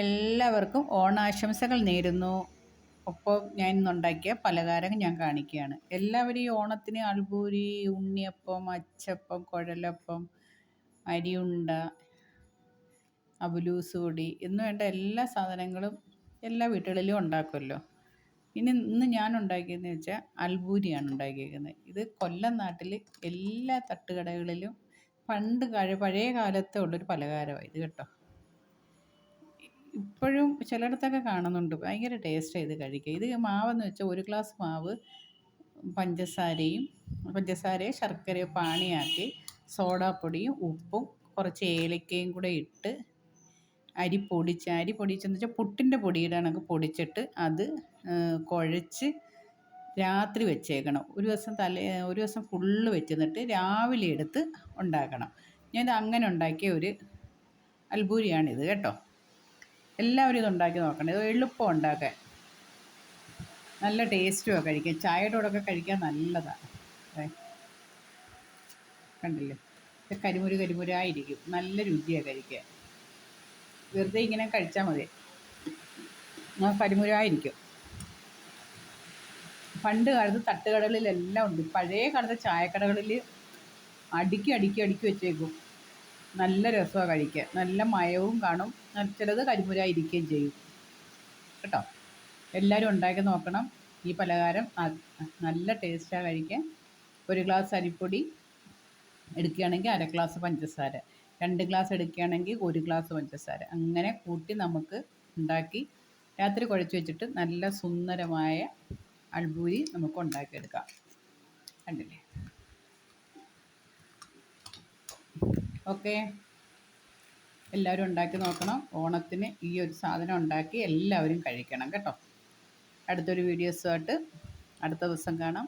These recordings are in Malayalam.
എല്ലാവർക്കും ഓണാശംസകൾ നേരുന്നു. ഒപ്പം ഞാൻ ഇന്നുണ്ടാക്കിയ പലഹാരം ഞാൻ കാണിക്കുകയാണ്. എല്ലാവരും ഈ ഓണത്തിന് അൾപൂരി ഉണ്ണിയപ്പം അച്ചപ്പം കുഴലപ്പം അരിയുണ്ട അബുലൂസ് പൊടി എന്ന് വേണ്ട എല്ലാ സാധനങ്ങളും എല്ലാ വീട്ടുകളിലും ഉണ്ടാക്കുമല്ലോ. ഇനി ഇന്ന് ഞാൻ ഉണ്ടാക്കിയതെന്ന് വെച്ചാൽ അൽബൂരിയാണ് ഉണ്ടാക്കിയിരിക്കുന്നത് ഇത് കൊല്ലം നാട്ടിൽ എല്ലാ തട്ടുകടകളിലും പണ്ട് പഴയ കാലത്തെ ഉള്ളൊരു പലഹാരമാണ് ഇത് കേട്ടോ. ഇപ്പോഴും ചിലയിടത്തൊക്കെ കാണുന്നുണ്ട്. ഭയങ്കര ടേസ്റ്റ് ഇത് കഴിക്കുക ഇത് മാവെന്ന് വെച്ചാൽ ഒരു ഗ്ലാസ് മാവ് പഞ്ചസാരയും പഞ്ചസാരയും ശർക്കരയും പാണിയാക്കി സോഡാപ്പൊടിയും ഉപ്പും കുറച്ച് ഏലക്കയും കൂടെ ഇട്ട് അരി പൊടിച്ച് അരി പൊടിച്ചെന്ന് വെച്ചാൽ പുട്ടിന്റെ പൊടിയുടെ പൊടിച്ചിട്ട് അത് കുഴച്ച് രാത്രി വെച്ചേക്കണം. ഒരു ദിവസം തലേ ഒരു ദിവസം ഫുള്ള് വെച്ചിരുന്നിട്ട് രാവിലെ എടുത്ത് ഉണ്ടാക്കണം. ഞാനിത് അങ്ങനെ ഉണ്ടാക്കിയ ഒരു അൽബൂരിയാണിത് കേട്ടോ. എല്ലാവരും ഇത് ഉണ്ടാക്കി നോക്കണം ഇത് എളുപ്പം ഉണ്ടാക്കാൻ. നല്ല ടേസ്റ്റുമാണ് കഴിക്കാൻ ചായയുടെ കൂടെയൊക്കെ കഴിക്കാൻ നല്ലതാണ് കണ്ടില്ലേ? കരിമുരു കരിമുരായിരിക്കും. നല്ല രുചിയാണ് കഴിക്കാൻ. വെറുതെ ഇങ്ങനെ കഴിച്ചാൽ മതി. കരിമുരായിരിക്കും. പണ്ട് കാലത്ത് തട്ടുകടകളിലെല്ലാം ഉണ്ട്. പഴയ കാലത്തെ ചായക്കടകളിൽ അടുക്കി അടുക്കി അടുക്കി വെച്ചേക്കും. നല്ല രസമാണ് കഴിക്കാൻ. നല്ല മയവും കാണും. ചിലത് കരിമുരായിരിക്കുകയും ചെയ്യും. കേട്ടോ? എല്ലാവരും ഉണ്ടാക്കി നോക്കണം. ഈ പലഹാരം നല്ല ടേസ്റ്റാണ് കഴിക്കാൻ. ഒരു ഗ്ലാസ് അരിപ്പൊടി എടുക്കുകയാണെങ്കിൽ അര ഗ്ലാസ് പഞ്ചസാര. രണ്ട് ഗ്ലാസ് എടുക്കുകയാണെങ്കിൽ ഒരു ഗ്ലാസ് പഞ്ചസാര. അങ്ങനെ കൂട്ടി നമുക്ക് ഉണ്ടാക്കി രാത്രി കുഴച്ച് വെച്ചിട്ട് നല്ല സുന്ദരമായ അൾബൂരി നമുക്ക് ഉണ്ടാക്കിയെടുക്കാം. കണ്ടില്ലേ? ഓക്കെ. എല്ലാവരും ഉണ്ടാക്കി നോക്കണം. ഓണത്തിന് ഈ ഒരു സാധനം ഉണ്ടാക്കി എല്ലാവരും കഴിക്കണം കേട്ടോ. അടുത്തൊരു വീഡിയോസുമായിട്ട് അടുത്ത ദിവസം കാണാം.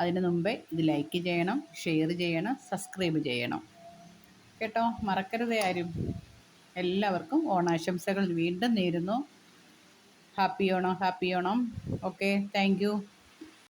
അതിന് മുമ്പേ ഇത് ലൈക്ക് ചെയ്യണം ഷെയർ ചെയ്യണം സബ്സ്ക്രൈബ് ചെയ്യണം. കേട്ടോ. മറക്കരുത് ആരും. എല്ലാവർക്കും ഓണാശംസകൾ വീണ്ടും നേരുന്നു. Happy Onam happy Onam. Okay. Thank